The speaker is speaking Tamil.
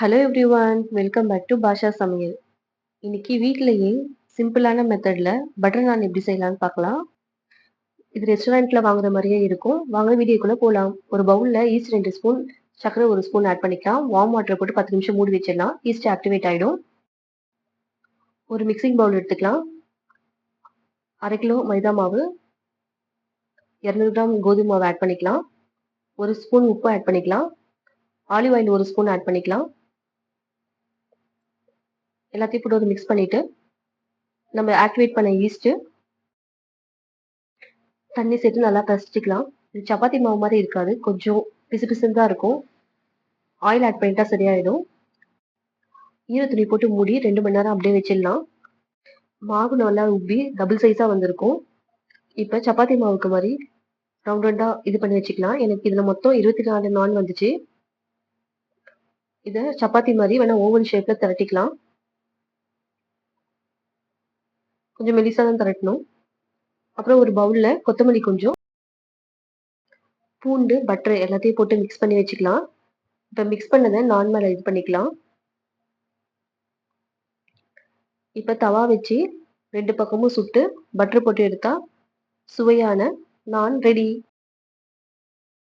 Hello everyone welcome back to Basha சமையல் இன்னைக்கு வீட்லயே சிம்பிளான மெத்தடில் பட்டர் நான் எப்படி செய்யலாம்னு பார்க்கலாம். இது ரெஸ்டாரண்ட்டில் வாங்குற மாதிரியே இருக்கும். வாங்க வீடியோக்குள்ளே போகலாம் ஒரு பவுலில் ஈஸ்ட் ரெண்டு ஸ்பூன் சர்க்கரை ஒரு ஸ்பூன் ஆட் பண்ணிக்கலாம். வார்ம் வாட்டர் போட்டு பத்து நிமிஷம் மூடி வச்சிடலாம். ஈஸ்ட் ஆக்டிவேட் ஆகிடும் ஒரு மிக்சிங் பவுல் எடுத்துக்கலாம். அரை கிலோ மைதா மாவு இரநூறு கிராம் கோதுமை மாவு ஆட் பண்ணிக்கலாம். ஒரு ஸ்பூன் உப்பு ஆட் பண்ணிக்கலாம். ஆலிவ் ஆயில் ஒரு ஸ்பூன் ஆட் பண்ணிக்கலாம். எல்லாத்தையும் போட்டு ஒரு மிக்ஸ் பண்ணிவிட்டு நம்ம ஆக்டிவேட் பண்ண ஈஸ்ட்டு தண்ணி சேர்த்து நல்லா பசிச்சுக்கலாம் இது சப்பாத்தி மாவு மாதிரி இருக்காது. கொஞ்சம் பிசு பிசுன்னு தான் இருக்கும். ஆயில் ஆட் பண்ணிட்டா சரியாயிடும். ஈர துணி போட்டு மூடி ரெண்டு மணி நேரம் அப்படியே வச்சிடலாம். மாவு நல்லா உப்பி டபுள் சைஸாக வந்திருக்கும். இப்போ சப்பாத்தி மாவுக்கு மாதிரி ரவுண்ட் ரவுண்டாக இது பண்ணி வச்சுக்கலாம். எனக்கு இதில் மொத்தம் இருபத்தி நாலு நான் வந்துச்சு. இதை சப்பாத்தி மாதிரி வேணால் ஓவன் ஷேப்பில் திரட்டிக்கலாம். கொஞ்சம் மெலிசாக தான் திரட்டணும். அப்புறம் ஒரு பவுலில் கொத்தமல்லி கொஞ்சம் பூண்டு பட்டர் எல்லாத்தையும் போட்டு மிக்ஸ் பண்ணி வச்சுக்கலாம். இப்போ மிக்ஸ் பண்ணதை நான் மேலே இது பண்ணிக்கலாம். இப்போ தவா வச்சு ரெண்டு பக்கமும் சுட்டு பட்டர் போட்டு எடுத்தால் சுவையான நான் ரெடி